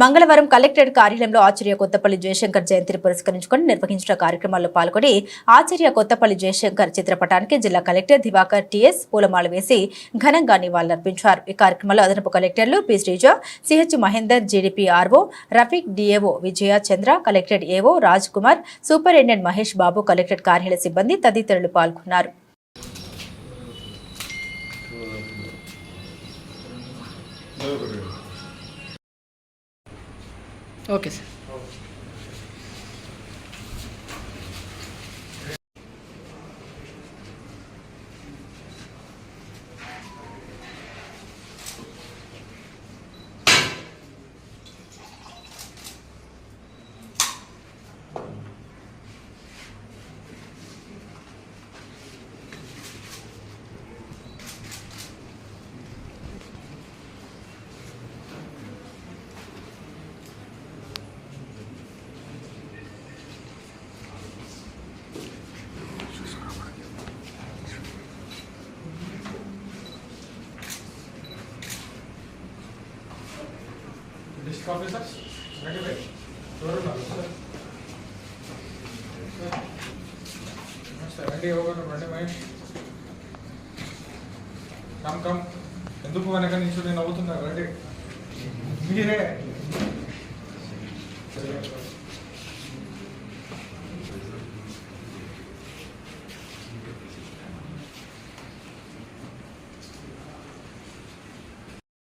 మంగళవారం కలెక్టరేట్ కార్యాలయంలో ఆచార్య కొత్తపల్లి జయశంకర్ జయంతిని పురస్కరించుకొని నిర్వహించిన కార్యక్రమాల్లో పాల్గొని ఆచార్య కొత్తపల్లి జయశంకర్ చిత్రపటానికి జిల్లా కలెక్టర్ దివాకర్ టిఎస్ పూలమాల వేసి ఘనంగా నివాళులర్పించారు. ఈ కార్యక్రమంలో అదనపు కలెక్టర్లు P Sreeja CH Mahender GDP RO Rafiq DAO Vijaya Chandra collectorate AO Raj Kumar superintendent Mahesh Babu collectorate కార్యాలయ సిబ్బంది తదితరులు పాల్గొన్నారు. Okay sir district officers secretary right sir రండి ఎవరు రండి మహేష్ కమ్ కమ్ ఎందుకు వెనక నుంచి నేను అవుతున్నా రండి మీరే.